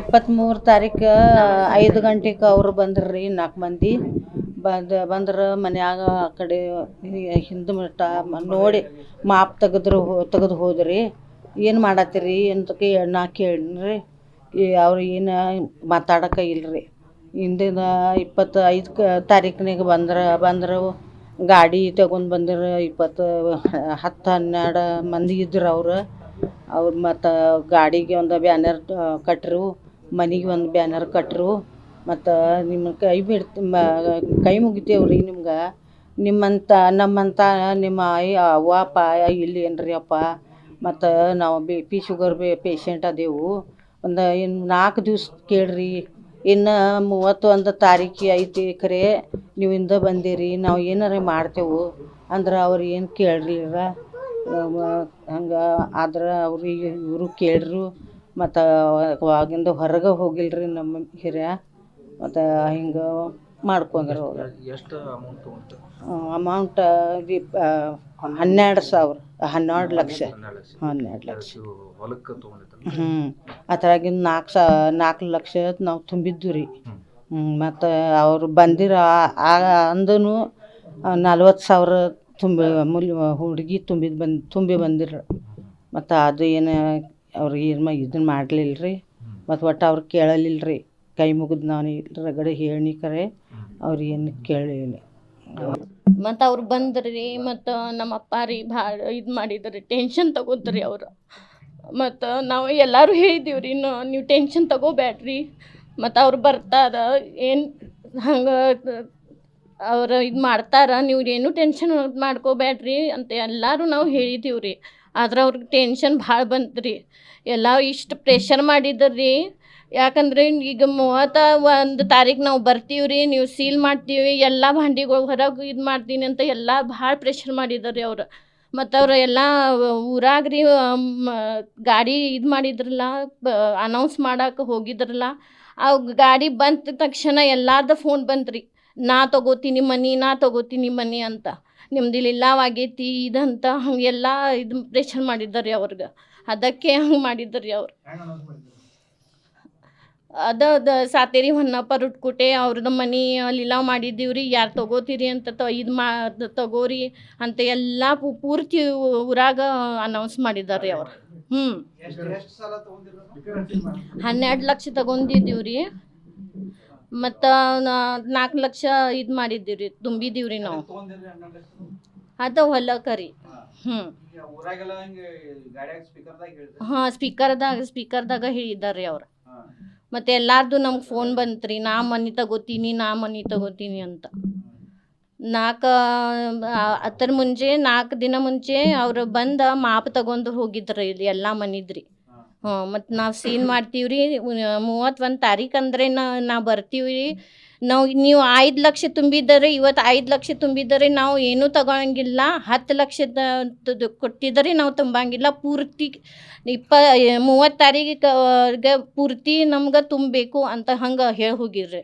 ಇಪ್ಪತ್ತ್ಮೂರು ತಾರೀಕು ಐದು ಗಂಟೆಗೆ ಅವ್ರು ರೀ ನಾಲ್ಕು ಮಂದಿ. ಬಂದು, ಬಂದ್ರೆ ಮನ್ಯಾಗ ಆ ಕಡೆ ಹಿಂದೆ ಮಟ್ಟ ನೋಡಿ ಮಾಪ್ ತೆಗೆದ್ರು ತೆಗೆದು ಹೋದ್ರಿ. ಏನು ಮಾಡತ್ತೀರಿ ಅಂತ ಕೇ ನಾ ಕೇಳಿನ್ರಿ ಅವ್ರು ಏನು ಮಾತಾಡಕ್ಕೆ ಇಲ್ರಿ. ಹಿಂದಿನ ಇಪ್ಪತ್ತು ಐದು ತಾರೀಕಿನಾಗ ಬಂದ್ರೆ, ಬಂದರು ಗಾಡಿ ತಗೊಂಡು ಬಂದ್ರ ಇಪ್ಪತ್ತು ಹತ್ತು ಹನ್ನೆರಡು ಮಂದಿ ಇದ್ರು ಅವ್ರು. ಅವ್ರು ಮತ್ತು ಗಾಡಿಗೆ ಒಂದು ಬ್ಯಾನರ್ ಕಟ್ಟರು ಮನೆಗೆ ಒಂದು ಬ್ಯಾನರ್ ಕಟ್ಟರು ಮತ್ತು ನಿಮ್ಮ ಕೈ ಬಿಡ್ತು ಮ, ಕೈ ಮುಗಿತೇವ್ರಿ ನಿಮ್ಗೆ. ನಿಮ್ಮಂಥ ನಮ್ಮಂಥ ನಿಮ್ಮ ಆಯಿ ಅವ್ವ, ಅಪ್ಪ ಇಲ್ಲಿ ಏನ್ರಿ ಅಪ್ಪ? ಮತ್ತು ನಾವು B, P sugar B, patient ಅದೇವು. ಒಂದು ಇನ್ನು ನಾಲ್ಕು ದಿವ್ಸ ಕೇಳಿರಿ. ಇನ್ನು ಮೂವತ್ತೊಂದು ತಾರೀಕು ಐತಿ ಕರೆ ನೀವು ಇಂದ ಬಂದೀರಿ. ನಾವು ಏನಾರ ಮಾಡ್ತೇವೆ. ಅಂದ್ರೆ ಅವ್ರು ಏನು ಕೇಳಲಿಲ್ಲ ಹಂಗೆ ಆದ್ರೆ ಅವ್ರಿಗೆ ಇವರು ಕೇಳ್ರು. ಮತ್ತು ಅವಾಗಿಂದ ಹೊರಗೆ ಹೋಗಿಲ್ರಿ ನಮ್ಮ ಹಿರಿಯ. ಮತ್ತು ಹಿಂಗೆ ಮಾಡ್ಕೊಂಡ್ರು ಅವ್ರು. ಎಷ್ಟು ಅಮೌಂಟ್ ಅಮೌಂಟ್ ಹನ್ನೆರಡು ಸಾವಿರ ಹನ್ನೆರಡು ಲಕ್ಷ. ಹನ್ನೆರಡು ಲಕ್ಷ. ಹ್ಞೂ ಅದ್ರಾಗಿನ ನಾಲ್ಕು ಸಾ ನಾಲ್ಕು ಲಕ್ಷ ನಾವು ತುಂಬಿದ್ದು ರೀ. ಮತ್ತು ಅವರು ಬಂದಿರ ಅಂದನು ನಲ್ವತ್ತು ಸಾವಿರ ತುಂಬಿ ಮುಲ್ ಹುಡುಗಿ ತುಂಬಿದ ಬಂದು ತುಂಬಿ ಬಂದಿರ ಮತ್ತು ಅದು ಏನು ಅವ್ರಿಗೆ ಏನು ಇದನ್ನು ಮಾಡಲಿಲ್ಲ ರೀ ಮತ್ತು ಒಟ್ಟು ಅವ್ರು ಕೇಳಲಿಲ್ಲ ರೀ ಕೈ ಮುಗಿದು ನಾನು ರಗಡೆ ಹೇಳಿ ಕರೆ. ಅವ್ರು ಏನು ಕೇಳಲಿಲ್ಲ. ಮತ್ತು ಅವ್ರು ಬಂದ್ರಿ ಮತ್ತು ನಮ್ಮ ಅಪ್ಪ ರೀ ಭಾಳ ಇದು ಮಾಡಿದ್ರಿ ಟೆನ್ಷನ್ ತಗೋತ್ರಿ ಅವರು. ಮತ್ತು ನಾವು ಎಲ್ಲರೂ ಹೇಳಿದ್ದೀವಿ ರೀ ನೀವು ಟೆನ್ಷನ್ ತಗೋಬೇಡ್ರಿ ಮತ್ತು ಅವ್ರು ಬರ್ತಾರ ಏನು ಹಂಗೆ ಅವ್ರು ಇದು ಮಾಡ್ತಾರ, ನೀವು ಏನು ಟೆನ್ಷನ್ ಮಾಡ್ಕೋಬೇಡ್ರಿ ಅಂತ ಎಲ್ಲರೂ ನಾವು ಹೇಳಿದ್ದೀವಿ ರೀ ಆದ್ರೆ ಅವ್ರಿಗೆ ಟೆನ್ಷನ್ ಭಾಳ ಬಂತು ರೀ ಎಲ್ಲ ಇಷ್ಟು ಪ್ರೆಷರ್ ಮಾಡಿದ್ರಿ. ಯಾಕಂದ್ರೆ ಈಗ ಮೂವತ್ತ ಒಂದು ತಾರೀಕು ನಾವು ಬರ್ತೀವಿ ರೀ ನೀವು ಸೀಲ್ ಮಾಡ್ತೀವಿ, ಎಲ್ಲ ಭಾಂಡಿಗಳು ಹೊರಗೆ ಇದು ಮಾಡ್ತೀನಿ ಅಂತ ಎಲ್ಲ ಭಾಳ ಪ್ರೆಷರ್ ಮಾಡಿದ್ರು ರೀ ಅವರು. ಮತ್ತು ಅವ್ರು ಎಲ್ಲ ಊರಾಗ್ರಿ ರೀ ಗಾಡಿ ಇದು ಮಾಡಿದ್ರಲ್ಲ ಅನೌನ್ಸ್ ಮಾಡಕ್ಕೆ ಹೋಗಿದ್ರಲ್ಲ ಆ ಗಾಡಿ ಬಂದ ತಕ್ಷಣ ಎಲ್ಲಾರ್ದು ಫೋನ್ ಬಂತು ರೀ ನಾ ತಗೋತೀನಿ ಮನಿ ನಾ ತಗೋತೀನಿ ಮನಿ ಅಂತ. ನಿಮ್ದು ಇಲ್ಲಿ ಇಲ್ಲವಾಗೈತಿ ಇದಂತ ಹಂಗೆಲ್ಲ ಇದು ಪ್ರೆಷರ್ ಮಾಡಿದ್ದಾರೆ ಅವ್ರಿಗೆ. ಅದಕ್ಕೆ ಹಂಗೆ ಮಾಡಿದ್ದಾರೆ ಅವ್ರು. ಅದ ಅದ ಸಾತೇರಿ ಹೊನ್ನಪ್ಪ ರುಟ್ಕುಟೆ ಅವ್ರದ್ದು ಮನೆ ಲೀಲಾವ್ ಮಾಡಿದ್ದೀವಿ ರೀ ಯಾರು ತಗೋತೀರಿ ಅಂತ ತ ಇದು ಮಾ ತಗೋರಿ ಅಂತ ಎಲ್ಲ ಪು- ಪೂರ್ತಿ ಊರಾಗ ಅನೌನ್ಸ್ ಮಾಡಿದ್ದಾರೆ ರೀ ಅವ್ರು ಹ್ಞೂ ಹನ್ನೆರಡು ಲಕ್ಷ ತಗೊಂಡಿದ್ದೀವ್ರಿ. ಮತ್ತು ನಾಲ್ಕು ಲಕ್ಷ ಇದು ಮಾಡಿದ್ದೀವಿ ರೀ ನಾವು. ಅದು ಹೊಲಕ್ಕೆ ರೀ ಹ್ಞೂ ಹಾಂ ಸ್ಪೀಕರ್ದಾಗ ಸ್ಪೀಕರ್ದಾಗ ಹೇಳಿದ್ದಾರೆ ಅವ್ರು. ಮತ್ತು ಎಲ್ಲಾರ್ದು ನಮ್ಗೆ ಫೋನ್ ಬಂತ್ರಿ, ನಾ ಮನೆ ತಗೋತೀನಿ, ನಾ ಮನೆ ತಗೋತೀನಿ ಅಂತ. ನಾಲ್ಕು ಅತ್ತರ ಮುಂಚೆ ನಾಲ್ಕು ದಿನ ಮುಂಚೆ ಅವರು ಬಂದು ಮಾಪ್ ತಗೊಂಡು ಹೋಗಿದ್ರು ಇಲ್ಲಿ ಎಲ್ಲ ಮನಿದ್ರಿ. ಮತ್ತು ನಾವು ಸೀನ್ ಮಾಡ್ತೀವಿ ರೀ ಮೂವತ್ತೊಂದು ತಾರೀಕು ಅಂದರೆ ನಾವು ಬರ್ತೀವಿ ರೀ ನಾವು ನೀವು ಐದು ಲಕ್ಷ ತುಂಬಿದ್ದರೆ, ಇವತ್ತು ಐದು ಲಕ್ಷ ತುಂಬಿದರೆ ನಾವು ಏನೂ ತಗೊಳಂಗಿಲ್ಲ ಹತ್ತು ಲಕ್ಷದ ಕೊಟ್ಟಿದ್ದಾರೆ, ನಾವು ತುಂಬಂಗಿಲ್ಲ. ಪೂರ್ತಿ ಇಪ್ಪ, ಮೂವತ್ತು ತಾರೀಕಿಗೆ ಪೂರ್ತಿ ನಮ್ಗೆ ತುಂಬಬೇಕು ಅಂತ ಹಂಗೆ ಹೇಳಿ ಹೋಗಿರ್ರಿ.